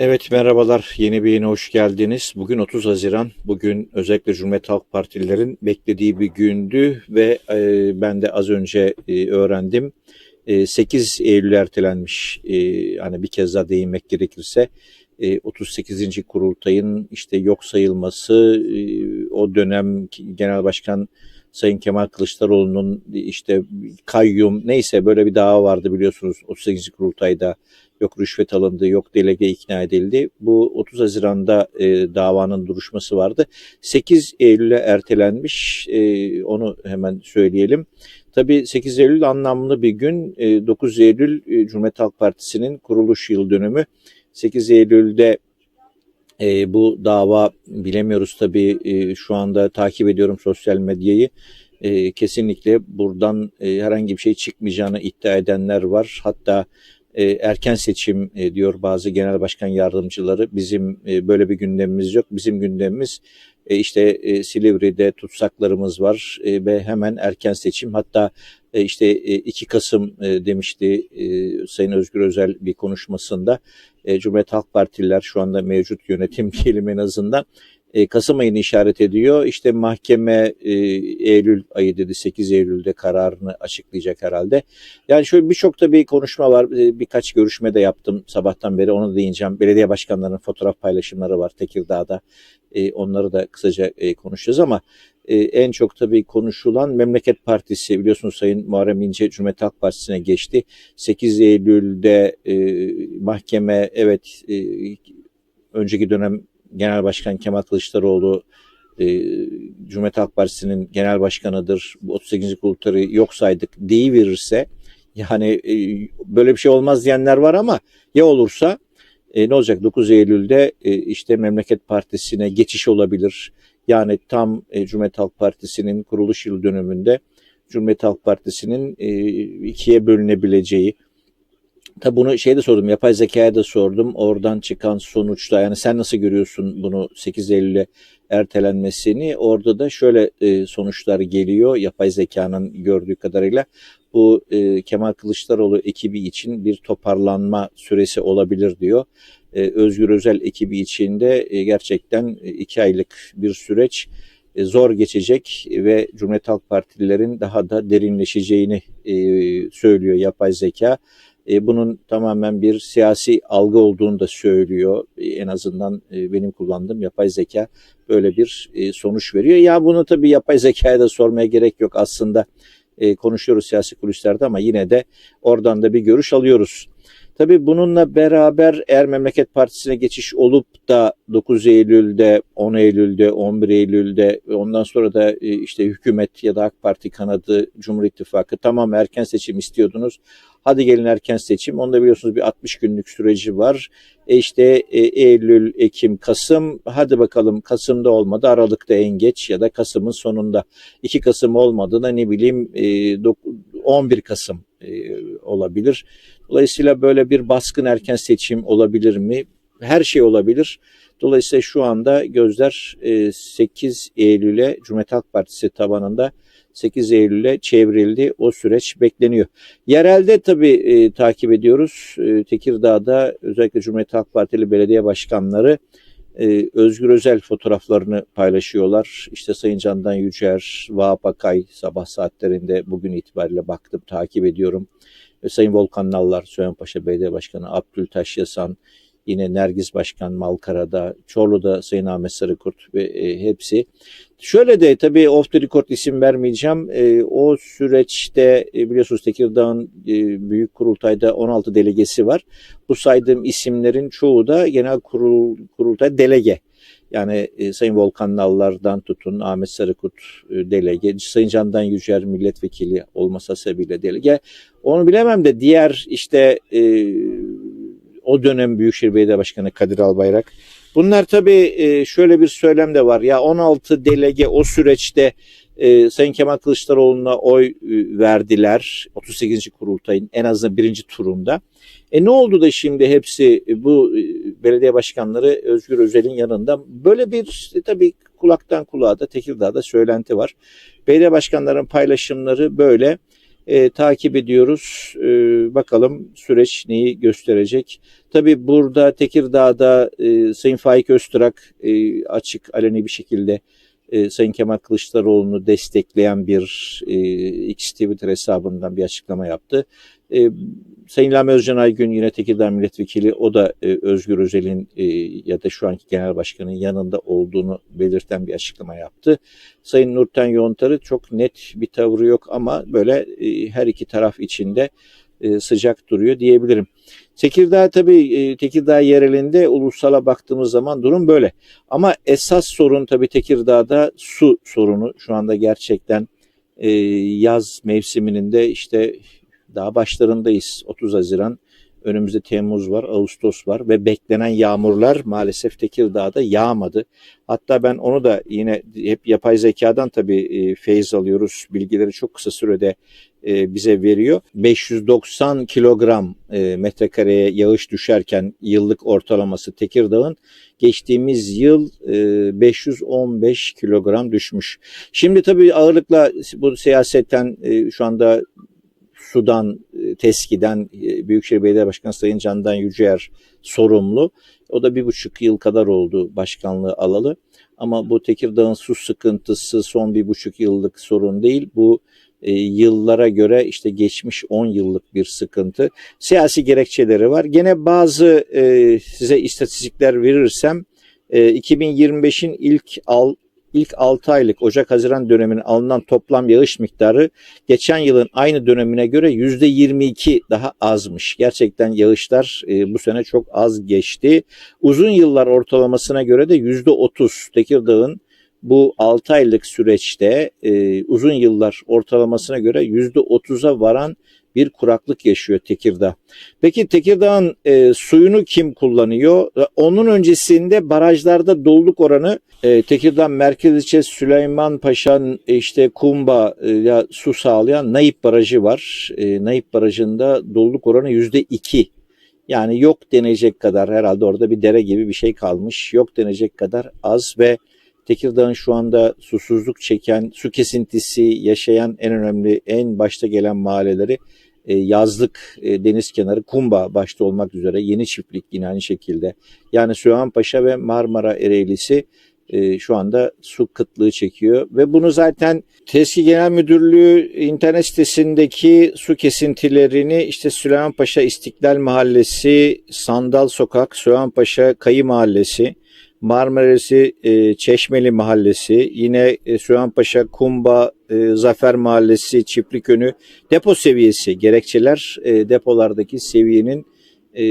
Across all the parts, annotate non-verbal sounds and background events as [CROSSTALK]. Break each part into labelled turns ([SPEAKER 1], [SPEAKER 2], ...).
[SPEAKER 1] Evet merhabalar yeni bir yayına hoş geldiniz. Bugün 30 Haziran. Bugün özellikle Cumhuriyet Halk Partililerin beklediği bir gündü ve e, ben de az önce e, öğrendim. E, 8 Eylül ertelenmiş. E, hani bir kez daha değinmek gerekirse e, 38. kurultayın işte yok sayılması, e, o dönem Genel Başkan Sayın Kemal Kılıçdaroğlu'nun işte kayyum neyse böyle bir dava vardı biliyorsunuz 38. kurultayda yok rüşvet alındı, yok delege ikna edildi. Bu 30 Haziran'da e, davanın duruşması vardı. 8 Eylül'e ertelenmiş, e, onu hemen söyleyelim. Tabii 8 Eylül anlamlı bir gün. E, 9 Eylül e, Cumhuriyet Halk Partisi'nin kuruluş yıl dönümü. 8 Eylül'de e, bu dava bilemiyoruz tabii e, şu anda takip ediyorum sosyal medyayı. E, kesinlikle buradan e, herhangi bir şey çıkmayacağını iddia edenler var. Hatta e, erken seçim e, diyor bazı genel başkan yardımcıları. Bizim e, böyle bir gündemimiz yok. Bizim gündemimiz işte Silivri'de tutsaklarımız var ve hemen erken seçim. Hatta işte e, 2 Kasım demişti Sayın Özgür Özel bir konuşmasında. E, Cumhuriyet Halk Partililer şu anda mevcut yönetim [LAUGHS] diyelim en azından e, Kasım ayını işaret ediyor. İşte mahkeme e, Eylül ayı dedi 8 Eylül'de kararını açıklayacak herhalde. Yani şöyle birçok da bir konuşma var. E, birkaç görüşme de yaptım sabahtan beri onu da değineceğim. Belediye başkanlarının fotoğraf paylaşımları var Tekirdağ'da. Onları da kısaca konuşacağız ama en çok tabii konuşulan Memleket Partisi biliyorsunuz Sayın Muharrem İnce Cumhuriyet Halk Partisi'ne geçti. 8 Eylül'de mahkeme evet önceki dönem Genel Başkan Kemal Kılıçdaroğlu e, Cumhuriyet Halk Partisi'nin genel başkanıdır. Bu 38. kurultayı yok saydık deyiverirse yani e, böyle bir şey olmaz diyenler var ama ya olursa e, ne olacak 9 Eylül'de e, işte Memleket Partisi'ne geçiş olabilir. Yani tam e, Cumhuriyet Halk Partisi'nin kuruluş yıl dönümünde Cumhuriyet Halk Partisi'nin e, ikiye bölünebileceği Tabi bunu şeyde sordum, yapay zekaya da sordum. Oradan çıkan sonuçta yani sen nasıl görüyorsun bunu 8 Eylül'e ertelenmesini? Orada da şöyle e, sonuçlar geliyor yapay zekanın gördüğü kadarıyla. Bu e, Kemal Kılıçdaroğlu ekibi için bir toparlanma süresi olabilir diyor. E, Özgür Özel ekibi için de e, gerçekten iki aylık bir süreç e, zor geçecek ve Cumhuriyet Halk Partililerin daha da derinleşeceğini e, söylüyor yapay zeka e, bunun tamamen bir siyasi algı olduğunu da söylüyor. E, en azından e, benim kullandığım yapay zeka böyle bir e, sonuç veriyor. Ya bunu tabii yapay zekaya da sormaya gerek yok aslında. E, konuşuyoruz siyasi kulislerde ama yine de oradan da bir görüş alıyoruz. Tabii bununla beraber eğer Memleket Partisi'ne geçiş olup da 9 Eylül'de, 10 Eylül'de, 11 Eylül'de ondan sonra da e, işte hükümet ya da AK Parti kanadı Cumhur İttifakı tamam erken seçim istiyordunuz. Hadi gelin erken seçim. Onda biliyorsunuz bir 60 günlük süreci var. E işte e, Eylül, Ekim, Kasım. Hadi bakalım Kasım'da olmadı. Aralık'ta en geç ya da Kasım'ın sonunda. 2 Kasım olmadı da ne bileyim e, 11 Kasım e, olabilir. Dolayısıyla böyle bir baskın erken seçim olabilir mi? Her şey olabilir. Dolayısıyla şu anda gözler 8 e, Eylül'e Cumhuriyet Halk Partisi tabanında 8 Eylül'e çevrildi. O süreç bekleniyor. Yerelde tabii e, takip ediyoruz. E, Tekirdağ'da özellikle Cumhuriyet Halk Partili belediye başkanları e, Özgür Özel fotoğraflarını paylaşıyorlar. İşte Sayın Candan Yücer, Vahap Akay sabah saatlerinde bugün itibariyle baktım, takip ediyorum. Ve Sayın Volkan Nallar, Söylenpaşa Belediye Başkanı Abdültaş Yasan, yine Nergiz Başkan Malkara'da, Çorlu'da Sayın Ahmet Sarıkurt ve e, hepsi. Şöyle de tabii off the record isim vermeyeceğim. E, o süreçte e, biliyorsunuz Tekirdağ'ın e, büyük kurultayda 16 delegesi var. Bu saydığım isimlerin çoğu da genel kurul, kurultay delege. Yani e, Sayın Volkan Nallar'dan tutun Ahmet Sarıkurt e, delege, Sayın Candan Yücer milletvekili olmasa sebebiyle delege. Onu bilemem de diğer işte e, o dönem Büyükşehir Belediye Başkanı Kadir Albayrak. Bunlar tabii e, şöyle bir söylem de var. Ya 16 delege o süreçte e, Sayın Kemal Kılıçdaroğlu'na oy e, verdiler 38. kurultayın en azından birinci turunda. E ne oldu da şimdi hepsi bu belediye başkanları Özgür Özel'in yanında böyle bir tabii kulaktan kulağa da Tekirdağ'da söylenti var. Belediye başkanların paylaşımları böyle. E, takip ediyoruz. E, bakalım süreç neyi gösterecek. Tabii burada Tekirdağ'da e, Sayın Faik Öztürk e, açık aleni bir şekilde e, Sayın Kemal Kılıçdaroğlu'nu destekleyen bir e, X Twitter hesabından bir açıklama yaptı. E, Sayın Lami Özcan Aygün yine Tekirdağ Milletvekili o da e, Özgür Özel'in e, ya da şu anki Genel Başkan'ın yanında olduğunu belirten bir açıklama yaptı. Sayın Nurten Yontar'ı çok net bir tavrı yok ama böyle e, her iki taraf içinde e, sıcak duruyor diyebilirim. Tekirdağ tabii e, Tekirdağ yerelinde ulusala baktığımız zaman durum böyle. Ama esas sorun tabii Tekirdağ'da su sorunu. Şu anda gerçekten e, yaz mevsiminin de işte daha başlarındayız. 30 Haziran önümüzde Temmuz var, Ağustos var ve beklenen yağmurlar maalesef Tekirdağ'da yağmadı. Hatta ben onu da yine hep yapay zekadan tabii e, feyiz alıyoruz. Bilgileri çok kısa sürede e, bize veriyor. 590 kilogram e, metrekareye yağış düşerken yıllık ortalaması Tekirdağ'ın geçtiğimiz yıl 515 kilogram düşmüş. Şimdi tabii ağırlıkla bu siyasetten şu anda Sudan, TESKİ'den Büyükşehir Belediye Başkanı Sayın Candan Yüceer sorumlu. O da bir buçuk yıl kadar oldu başkanlığı alalı. Ama bu Tekirdağ'ın su sıkıntısı son bir buçuk yıllık sorun değil. Bu e, yıllara göre işte geçmiş 10 yıllık bir sıkıntı. Siyasi gerekçeleri var. Gene bazı e, size istatistikler verirsem e, 2025'in ilk al, ilk 6 aylık Ocak-Haziran döneminin alınan toplam yağış miktarı geçen yılın aynı dönemine göre %22 daha azmış. Gerçekten yağışlar e, bu sene çok az geçti. Uzun yıllar ortalamasına göre de %30 Tekirdağ'ın bu 6 aylık süreçte e, uzun yıllar ortalamasına göre %30'a varan bir kuraklık yaşıyor Tekirdağ. Peki Tekirdağ'ın e, suyunu kim kullanıyor? Onun öncesinde barajlarda doluluk oranı e, Tekirdağ Merkez İlçe Süleyman Paşa'nın e, işte Kumba e, su sağlayan Nayip Barajı var. E, Nayip Barajı'nda doluluk oranı yüzde iki. Yani yok denecek kadar herhalde orada bir dere gibi bir şey kalmış. Yok denecek kadar az ve Tekirdağ'ın şu anda susuzluk çeken, su kesintisi yaşayan en önemli, en başta gelen mahalleleri yazlık e, deniz kenarı Kumba başta olmak üzere yeni çiftlik yine aynı şekilde. Yani Süheymanpaşa ve Marmara Ereğlisi e, şu anda su kıtlığı çekiyor ve bunu zaten TESKİ Genel Müdürlüğü internet sitesindeki su kesintilerini işte Süleymanpaşa İstiklal Mahallesi, Sandal Sokak, Süleymanpaşa Kayı Mahallesi, Marmara'sı e, Çeşmeli Mahallesi, yine e, Süheymanpaşa, Kumba, e, Zafer Mahallesi, Çiftlikönü depo seviyesi gerekçeler e, depolardaki seviyenin e,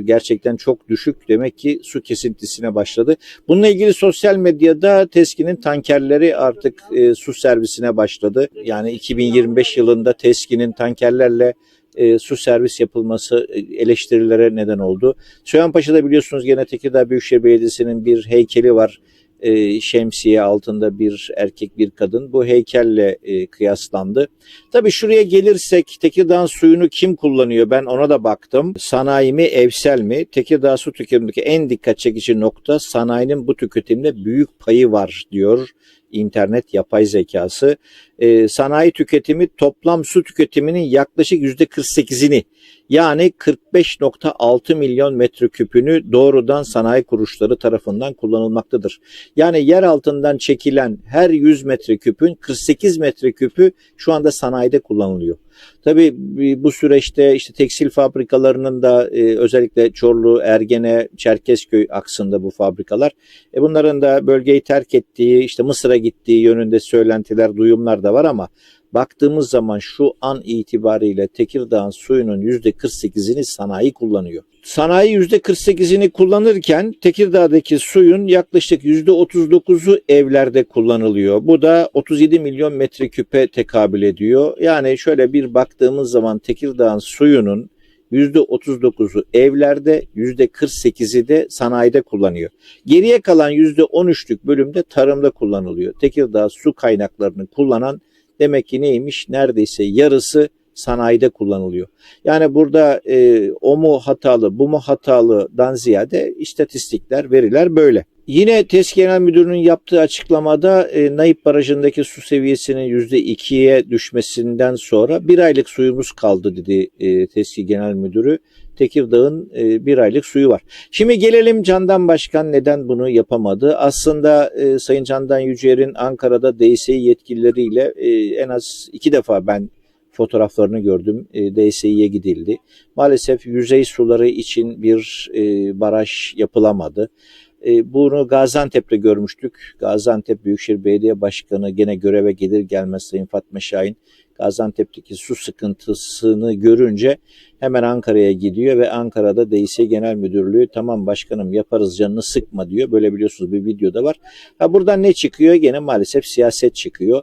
[SPEAKER 1] gerçekten çok düşük. Demek ki su kesintisine başladı. Bununla ilgili sosyal medyada TESKİ'nin tankerleri artık e, su servisine başladı. Yani 2025 yılında TESKİ'nin tankerlerle e, su servis yapılması e, eleştirilere neden oldu. Süheymanpaşa'da biliyorsunuz gene Tekirdağ Büyükşehir Belediyesi'nin bir heykeli var. E, şemsiye altında bir erkek bir kadın bu heykelle e, kıyaslandı. Tabii şuraya gelirsek Tekirdağ suyunu kim kullanıyor ben ona da baktım. Sanayi mi evsel mi? Tekirdağ su tüketimindeki en dikkat çekici nokta sanayinin bu tüketimde büyük payı var diyor internet yapay zekası. E, sanayi tüketimi toplam su tüketiminin yaklaşık yüzde 48'ini yani 45.6 milyon metreküpünü doğrudan sanayi kuruluşları tarafından kullanılmaktadır. Yani yer altından çekilen her 100 metreküpün 48 metreküpü şu anda sanayide kullanılıyor. Tabii bu süreçte işte tekstil fabrikalarının da e, özellikle Çorlu, Ergene, Çerkezköy aksında bu fabrikalar. E, bunların da bölgeyi terk ettiği, işte Mısır'a gittiği yönünde söylentiler, duyumlar da var ama baktığımız zaman şu an itibariyle Tekirdağ'ın suyunun %48'ini sanayi kullanıyor. Sanayi %48'ini kullanırken Tekirdağ'daki suyun yaklaşık %39'u evlerde kullanılıyor. Bu da 37 milyon metreküpe tekabül ediyor. Yani şöyle bir baktığımız zaman Tekirdağ'ın suyunun %39'u evlerde, %48'i de sanayide kullanıyor. Geriye kalan %13'lük bölümde tarımda kullanılıyor. Tekirdağ su kaynaklarını kullanan Demek ki neymiş? Neredeyse yarısı sanayide kullanılıyor. Yani burada e, o mu hatalı, bu mu hatalıdan ziyade istatistikler, veriler böyle. Yine TES Genel Müdürü'nün yaptığı açıklamada e, Naip Barajı'ndaki su seviyesinin %2'ye düşmesinden sonra bir aylık suyumuz kaldı dedi e, TESKİ Genel Müdürü. Tekirdağ'ın e, bir aylık suyu var. Şimdi gelelim Candan Başkan neden bunu yapamadı? Aslında e, Sayın Candan Yücel'in Ankara'da DSİ yetkilileriyle e, en az iki defa ben fotoğraflarını gördüm. E, DSİ'ye gidildi. Maalesef yüzey suları için bir e, baraj yapılamadı. E, bunu Gaziantep'te görmüştük. Gaziantep Büyükşehir Belediye Başkanı gene göreve gelir gelmez Sayın Fatma Şahin Gaziantep'teki su sıkıntısını görünce hemen Ankara'ya gidiyor ve Ankara'da DİS Genel Müdürlüğü tamam başkanım yaparız canını sıkma diyor. Böyle biliyorsunuz bir videoda var. Ha buradan ne çıkıyor? Gene maalesef siyaset çıkıyor.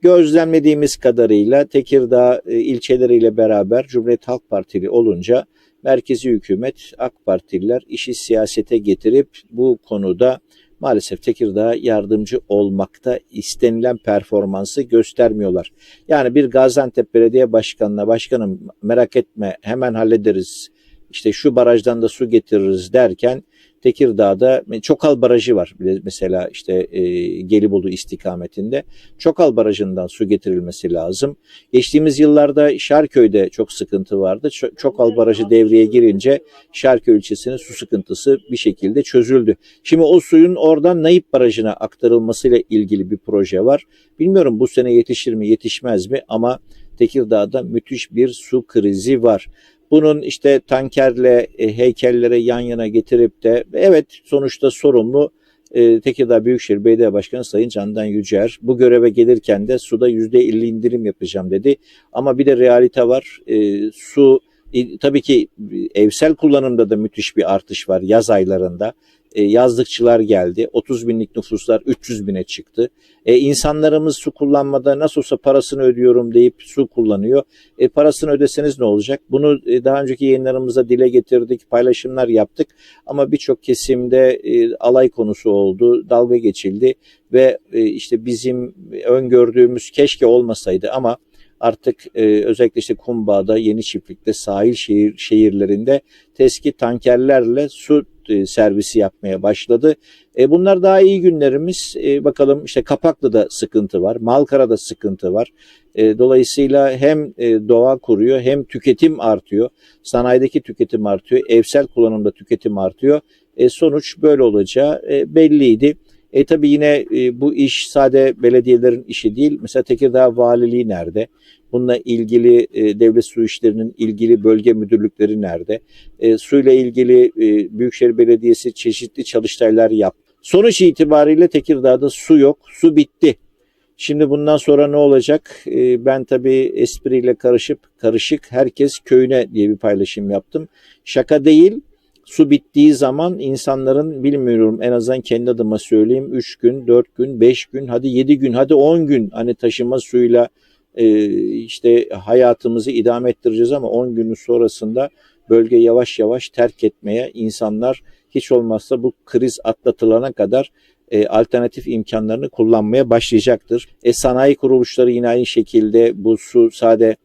[SPEAKER 1] Gözlemlediğimiz kadarıyla Tekirdağ e, ilçeleriyle beraber Cumhuriyet Halk Partili olunca merkezi hükümet AK Partililer işi siyasete getirip bu konuda maalesef Tekirdağ'a yardımcı olmakta istenilen performansı göstermiyorlar. Yani bir Gaziantep Belediye Başkanı'na başkanım merak etme hemen hallederiz işte şu barajdan da su getiririz derken Tekirdağ'da Çokal Barajı var mesela işte e, Gelibolu istikametinde. Çokal Barajı'ndan su getirilmesi lazım. Geçtiğimiz yıllarda Şarköy'de çok sıkıntı vardı. Çokal Barajı devreye girince Şarköy ilçesinin su sıkıntısı bir şekilde çözüldü. Şimdi o suyun oradan Nayip Barajı'na aktarılmasıyla ilgili bir proje var. Bilmiyorum bu sene yetişir mi yetişmez mi ama Tekirdağ'da müthiş bir su krizi var. Bunun işte tankerle e, heykellere yan yana getirip de evet sonuçta sorumlu e, Tekirdağ Büyükşehir Belediye Başkanı Sayın Candan Yücer bu göreve gelirken de suda yüzde 50 indirim yapacağım dedi. Ama bir de realite var. E, su e, tabii ki evsel kullanımda da müthiş bir artış var yaz aylarında e, yazlıkçılar geldi. 30 binlik nüfuslar 300 bine çıktı. E, insanlarımız su kullanmada nasıl olsa parasını ödüyorum deyip su kullanıyor. E, parasını ödeseniz ne olacak? Bunu e, daha önceki yayınlarımızda dile getirdik, paylaşımlar yaptık. Ama birçok kesimde e, alay konusu oldu, dalga geçildi ve e, işte bizim öngördüğümüz keşke olmasaydı ama artık e, özellikle işte Kumbağa'da, Yeni Çiftlik'te, sahil şehir şehirlerinde teski tankerlerle su e, servisi yapmaya başladı. E, bunlar daha iyi günlerimiz. E, bakalım işte Kapaklı'da sıkıntı var, Malkara'da sıkıntı var. E, dolayısıyla hem e, doğa kuruyor hem tüketim artıyor. Sanayideki tüketim artıyor, evsel kullanımda tüketim artıyor. E, sonuç böyle olacağı e, belliydi. E tabi yine e, bu iş sade belediyelerin işi değil. Mesela Tekirdağ Valiliği nerede? Bununla ilgili e, devlet su işlerinin ilgili bölge müdürlükleri nerede? E, suyla ilgili e, Büyükşehir Belediyesi çeşitli çalıştaylar yap. Sonuç itibariyle Tekirdağ'da su yok, su bitti. Şimdi bundan sonra ne olacak? E, ben tabii espriyle karışıp karışık herkes köyüne diye bir paylaşım yaptım. Şaka değil Su bittiği zaman insanların bilmiyorum en azından kendi adıma söyleyeyim 3 gün, 4 gün, 5 gün, hadi 7 gün, hadi 10 gün hani taşıma suyla e, işte hayatımızı idame ettireceğiz ama 10 günün sonrasında bölge yavaş yavaş terk etmeye insanlar hiç olmazsa bu kriz atlatılana kadar e, alternatif imkanlarını kullanmaya başlayacaktır. E, sanayi kuruluşları yine aynı şekilde bu su sade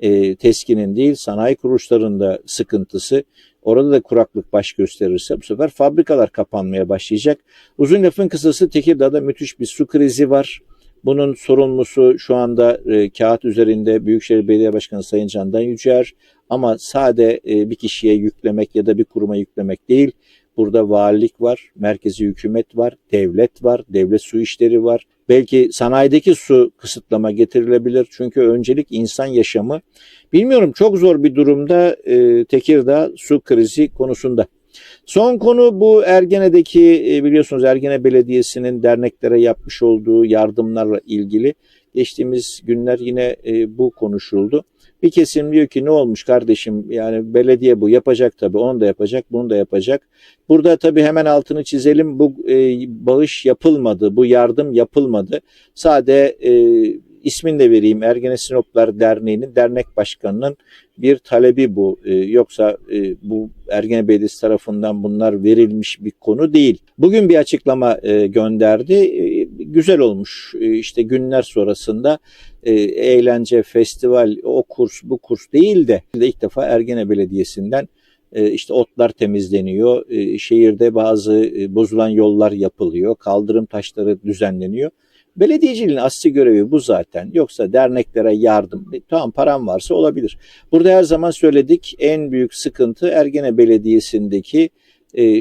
[SPEAKER 1] e, teskinin değil sanayi kuruluşlarında sıkıntısı. Orada da kuraklık baş gösterirse bu sefer fabrikalar kapanmaya başlayacak. Uzun lafın kısası Tekirdağ'da müthiş bir su krizi var. Bunun sorumlusu şu anda e, kağıt üzerinde Büyükşehir Belediye Başkanı Sayın Candan Yücer ama sade e, bir kişiye yüklemek ya da bir kuruma yüklemek değil. Burada valilik var, merkezi hükümet var, devlet var, devlet su işleri var. Belki sanayideki su kısıtlama getirilebilir. Çünkü öncelik insan yaşamı. Bilmiyorum çok zor bir durumda e, Tekirdağ su krizi konusunda. Son konu bu Ergene'deki e, biliyorsunuz Ergene Belediyesi'nin derneklere yapmış olduğu yardımlarla ilgili. Geçtiğimiz günler yine e, bu konuşuldu. Bir kesim diyor ki ne olmuş kardeşim yani belediye bu yapacak tabii onu da yapacak bunu da yapacak. Burada tabii hemen altını çizelim bu e, bağış yapılmadı bu yardım yapılmadı. Sade e, ismini de vereyim Ergene Sinoplar Derneği'nin dernek başkanının bir talebi bu. E, yoksa e, bu Ergene Belediyesi tarafından bunlar verilmiş bir konu değil. Bugün bir açıklama e, gönderdi. E, güzel olmuş. E, işte günler sonrasında e, eğlence, festival, o kurs, bu kurs değil de ilk defa Ergene Belediyesi'nden E, işte otlar temizleniyor, e, şehirde bazı bozulan yollar yapılıyor, kaldırım taşları düzenleniyor. Belediyeciliğin asli görevi bu zaten. Yoksa derneklere yardım, tamam param varsa olabilir. Burada her zaman söyledik en büyük sıkıntı Ergene Belediyesi'ndeki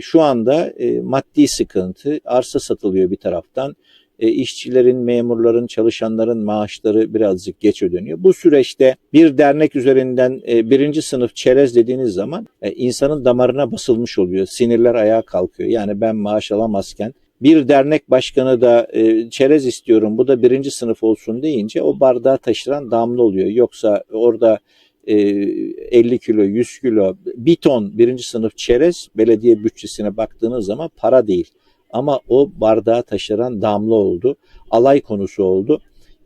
[SPEAKER 1] şu anda maddi sıkıntı. Arsa satılıyor bir taraftan. E, işçilerin, memurların, çalışanların maaşları birazcık geç ödeniyor. Bu süreçte bir dernek üzerinden e, birinci sınıf çerez dediğiniz zaman e, insanın damarına basılmış oluyor. Sinirler ayağa kalkıyor. Yani ben maaş alamazken bir dernek başkanı da e, çerez istiyorum bu da birinci sınıf olsun deyince o bardağı taşıran damla oluyor. Yoksa orada e, 50 kilo, 100 kilo, bir ton birinci sınıf çerez belediye bütçesine baktığınız zaman para değil. Ama o bardağı taşıran damla oldu. Alay konusu oldu.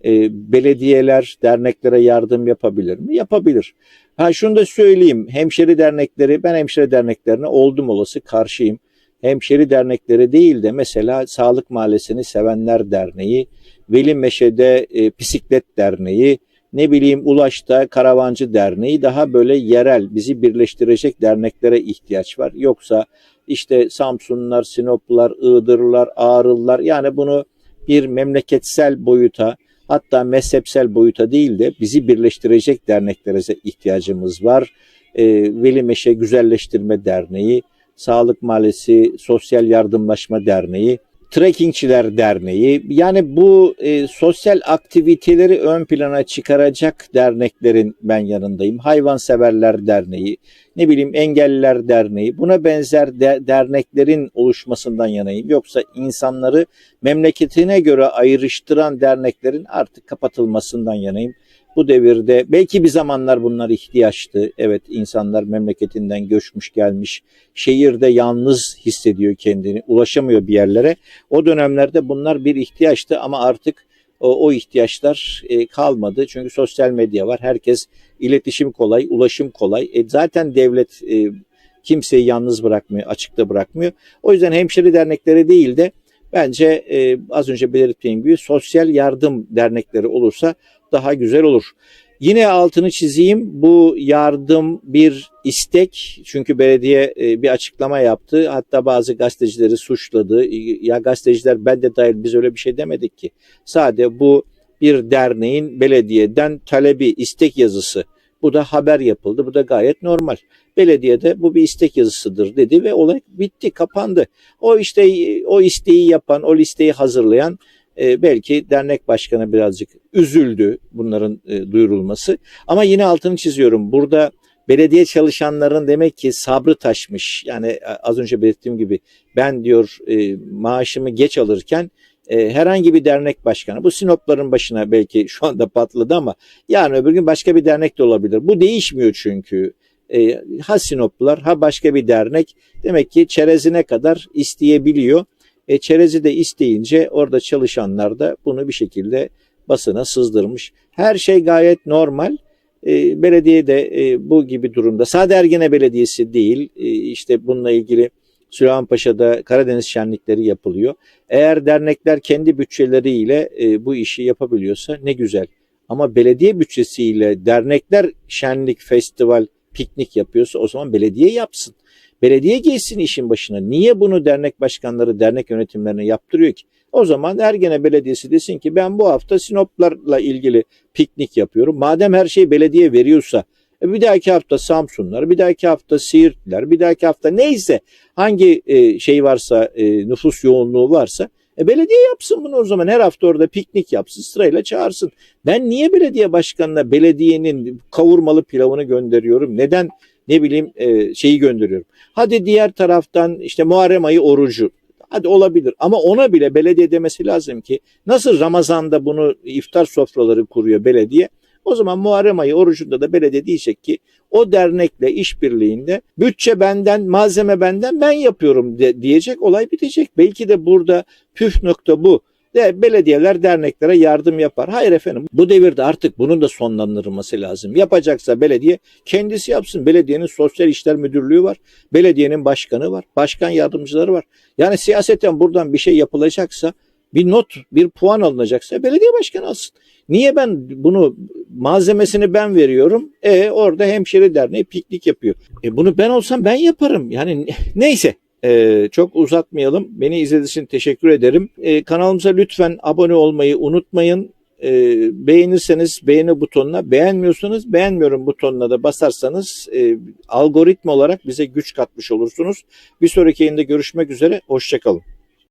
[SPEAKER 1] E, belediyeler derneklere yardım yapabilir mi? Yapabilir. Ha şunu da söyleyeyim. Hemşeri dernekleri, ben hemşeri derneklerine oldum olası karşıyım. Hemşeri dernekleri değil de mesela Sağlık Mahallesi'ni Sevenler Derneği, Veli Meşe'de e, Bisiklet Derneği, ne bileyim Ulaş'ta Karavancı Derneği daha böyle yerel bizi birleştirecek derneklere ihtiyaç var. Yoksa işte Samsunlular, Sinoplular, Iğdırlılar, Ağrılılar yani bunu bir memleketsel boyuta hatta mezhepsel boyuta değil de bizi birleştirecek derneklere ihtiyacımız var. E, Veli Meşe Güzelleştirme Derneği, Sağlık Mahallesi Sosyal Yardımlaşma Derneği, Trekkingçiler Derneği yani bu e, sosyal aktiviteleri ön plana çıkaracak derneklerin ben yanındayım. Hayvanseverler Derneği, ne bileyim Engelliler Derneği buna benzer de, derneklerin oluşmasından yanayım. Yoksa insanları memleketine göre ayrıştıran derneklerin artık kapatılmasından yanayım. Bu devirde belki bir zamanlar bunlar ihtiyaçtı. Evet insanlar memleketinden göçmüş gelmiş. Şehirde yalnız hissediyor kendini. Ulaşamıyor bir yerlere. O dönemlerde bunlar bir ihtiyaçtı ama artık o, o ihtiyaçlar e, kalmadı. Çünkü sosyal medya var. Herkes iletişim kolay, ulaşım kolay. E, zaten devlet e, kimseyi yalnız bırakmıyor, açıkta bırakmıyor. O yüzden hemşire dernekleri değil de bence e, az önce belirttiğim gibi sosyal yardım dernekleri olursa daha güzel olur. Yine altını çizeyim. Bu yardım bir istek. Çünkü belediye e, bir açıklama yaptı. Hatta bazı gazetecileri suçladı. Ya gazeteciler ben de dahil biz öyle bir şey demedik ki. Sadece bu bir derneğin belediyeden talebi istek yazısı bu da haber yapıldı bu da gayet normal belediyede bu bir istek yazısıdır dedi ve olay bitti kapandı o işte o isteği yapan o listeyi hazırlayan e, belki dernek başkanı birazcık üzüldü bunların e, duyurulması. Ama yine altını çiziyorum. Burada belediye çalışanların demek ki sabrı taşmış. Yani az önce belirttiğim gibi ben diyor e, maaşımı geç alırken e, herhangi bir dernek başkanı bu Sinopların başına belki şu anda patladı ama yarın öbür gün başka bir dernek de olabilir. Bu değişmiyor çünkü. E, ha Sinoplular ha başka bir dernek demek ki çerezine kadar isteyebiliyor. E, çerezi de isteyince orada çalışanlar da bunu bir şekilde basına sızdırmış. Her şey gayet normal. E, belediye de e, bu gibi durumda. Sade Ergene Belediyesi değil. E, işte bununla ilgili Süleymanpaşa'da Karadeniz şenlikleri yapılıyor. Eğer dernekler kendi bütçeleriyle e, bu işi yapabiliyorsa ne güzel. Ama belediye bütçesiyle dernekler şenlik, festival, piknik yapıyorsa o zaman belediye yapsın. Belediye geçsin işin başına. Niye bunu dernek başkanları, dernek yönetimlerine yaptırıyor ki? O zaman Ergene Belediyesi desin ki ben bu hafta Sinoplarla ilgili piknik yapıyorum. Madem her şey belediye veriyorsa bir dahaki hafta Samsunlar, bir dahaki hafta Siirtliler, bir dahaki hafta neyse hangi e, şey varsa e, nüfus yoğunluğu varsa e belediye yapsın bunu o zaman her hafta orada piknik yapsın sırayla çağırsın. Ben niye belediye başkanına belediyenin kavurmalı pilavını gönderiyorum? Neden ne bileyim e, şeyi gönderiyorum. Hadi diğer taraftan işte Muharrem ayı orucu. Hadi olabilir ama ona bile belediye demesi lazım ki nasıl Ramazan'da bunu iftar sofraları kuruyor belediye. O zaman Muharrem ayı orucunda da belediye diyecek ki o dernekle işbirliğinde bütçe benden, malzeme benden ben yapıyorum de, diyecek olay bitecek. Belki de burada püf nokta bu de belediyeler derneklere yardım yapar. Hayır efendim bu devirde artık bunun da sonlandırılması lazım. Yapacaksa belediye kendisi yapsın. Belediyenin sosyal işler müdürlüğü var. Belediyenin başkanı var. Başkan yardımcıları var. Yani siyaseten buradan bir şey yapılacaksa bir not, bir puan alınacaksa belediye başkanı alsın. Niye ben bunu malzemesini ben veriyorum? E orada hemşire derneği piknik yapıyor. E bunu ben olsam ben yaparım. Yani [LAUGHS] neyse. Ee, çok uzatmayalım. Beni izlediğiniz için teşekkür ederim. Ee, kanalımıza lütfen abone olmayı unutmayın. Ee, beğenirseniz beğeni butonuna, beğenmiyorsanız beğenmiyorum butonuna da basarsanız e, algoritma olarak bize güç katmış olursunuz. Bir sonraki yayında görüşmek üzere. Hoşçakalın.